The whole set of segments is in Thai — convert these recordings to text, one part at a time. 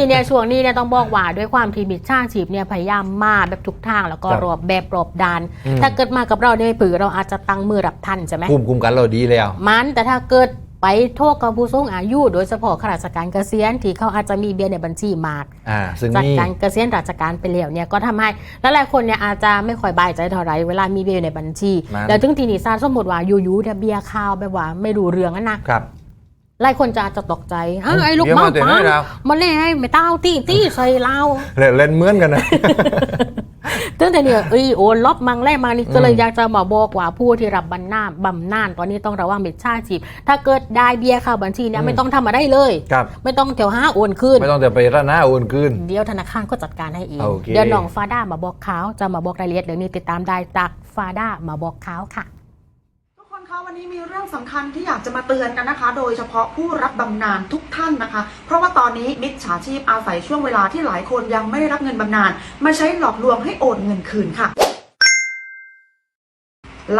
นี้เนี่ยช่วงนี้เนี่ยต้องบอกว่าด้วยความที่มิจฉาชีพเนี่ยพยายามมาแบบทุกทางแล้วก็ครับรอบแบบรอบดาน อืม ถ้าเกิดมากับเราในผือเราอาจจะตั้งมือรับทันใช่ไหม ภูมิคุ้มกันเราดีแล้ว มันแต่ถ้าเกิดไปโทษกับผู้สูงอายุโดยเฉพาะข้าราชการเกษียณที่เขาอาจจะมีเบี้ยในบัญชีมากอ่า ซึ่งจากนี่ การเกษียณราชการไปแล้วเนี่ยก็ทำให้หลายๆคนเนี่ยอาจจะไม่ค่อยบายใจเท่าไหรเวลามีเบี้ยอยู่ในบัญชี มัน แล้วถึงทีนี้ซาสมมติว่าอยู่ๆเนี่ยเบี้ยข้าวแบบว่าไม่รู้เรื่องอะนะ ครับ หลายคนจะอาจจะตกใจอ้าวไอ้ลูกเดี๋ยวบ้ามาแต่ป้าไหนเรามันเล่นให้ไม่เต้าตี้ตี้ใส่เราเล่นเล่นเหมือนกันนะตั้งแต่เนี่ยเอ้ยโอนลบมังแล่มานี่ก็เลยอืมอยากจะมาบอกว่าผู้ที่รับบำนาญบำนาญตอนนี้ต้องระวังมิจฉาชีพ ถ้าเกิดได้เบี้ยเข้าบัญชีเนี่ยไม่ต้องทำอะไรเลยครับไม่ต้องเถียวห้าโอนคืนไม่ต้องแต่ไปร้านหน้าโอนคืนเดี๋ยวธนาคารก็จัดการให้เองโอเคเดี๋ยวน้องฟาด้ามาบอกเขาจะมาบอกรายละเอียดเรื่องนี้ติดตามได้จากฟาด้ามาบอกเขาค่ะทุก คะวันนี้มีเรื่องสำคัญที่อยากจะมาเตือนกันนะคะ โดยเฉพาะผู้รับบำนาญทุกท่านนะคะ เพราะว่าตอนนี้มิจฉาชีพอาศัยช่วงเวลาที่หลายคนยังไม่ได้รับเงินบำนาญมาใช้หลอกลวงให้โอนเงินคืนค่ะ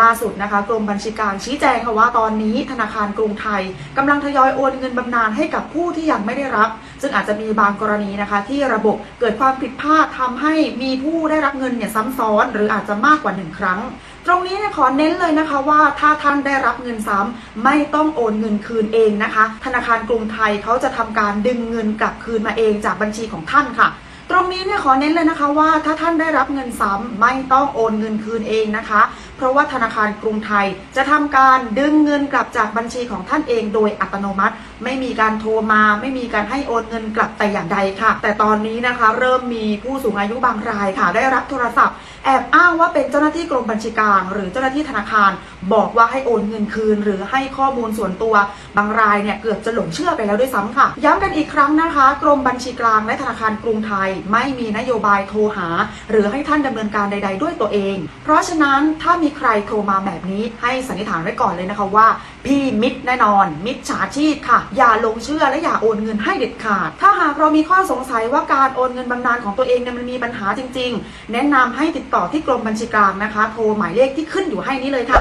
ล่าสุดนะคะกรมบัญชีกลารชี้แจงค่ะว่าตอนนี้ธนาคารกรุงไทยกำลังทยอยโอนเงินบำนาญให้กับผู้ที่ยังไม่ได้รับ ซึ่งอาจจะมีบางกรณีนะคะ ที่ระบบเกิดความผิดพลาดทำให้มีผู้ได้รับเงินเนี่ยซ้ำซ้อน หรืออาจจะมากกว่าหนึ่งครั้ง ตรงนี้เนี่ยขอเน้นเลยนะคะว่าถ้าท่านได้รับเงินซ้ำไม่ต้องโอนเงินคืนเองนะคะ ธนาคารกรุงไทยเขาจะทำการดึงเงินกลับคืนมาเองจากบัญชีของท่านค่ะตรงนี้เนี่ยขอเน้นเลยนะคะว่าถ้าท่านได้รับเงินซ้ำไม่ต้องโอนเงินคืนเองนะคะ เพราะว่าธนาคารกรุงไทยจะทำการดึงเงินกลับจากบัญชีของท่านเองโดยอัตโนมัติ ไม่มีการโทรมาไม่มีการให้โอนเงินกลับแต่อย่างใดค่ะ แต่ตอนนี้นะคะเริ่มมีผู้สูงอายุบางรายค่ะได้รับโทรศัพท์ แอบอ้างว่าเป็นเจ้าหน้าที่กรมบัญชีกลาง หรือเจ้าหน้าที่ธนาคาร บอกว่าให้โอนเงินคืน หรือให้ข้อมูลส่วนตัว บางรายเนี่ยเกือบจะหลงเชื่อไปแล้วด้วยซ้ำค่ะ ย้ำกันอีกครั้งนะคะ กรมบัญชีกลางและธนาคารกรุงไทย ไม่มีนโยบายโทรหา หรือให้ท่านดำเนินการใด ๆ ด้วยตัวเอง เพราะฉะนั้นถ้ามีใครโทรมาแบบนี้ให้สันนิษฐานไว้ก่อนเลยนะคะว่า พี่มิดแน่นอน มิดฉาชีพค่ะ อย่าลงเชื่อและอย่าโอนเงินให้เด็ดขาด ถ้าหากเรามีข้อสงสัยว่าการโอนเงินบำนาญของตัวเองเนี่ยมันมีปัญหาจริง ๆ แนะนำให้ติดต่อที่กรมบัญชีกลางนะคะ โทรหมายเลขที่ขึ้นอยู่ให้นี้เลยค่ะ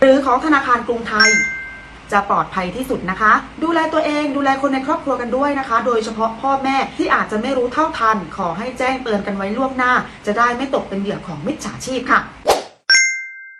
หรือของธนาคารกรุงไทยจะปลอดภัยที่สุดนะคะ ดูแลตัวเองดูแลคนในครอบครัวกันด้วยนะคะ โดยเฉพาะพ่อแม่ที่อาจจะไม่รู้เท่าทัน ขอให้แจ้งเตือนกันไว้ล่วงหน้า จะได้ไม่ตกเป็นเหยื่อของมิจฉาชีพค่ะ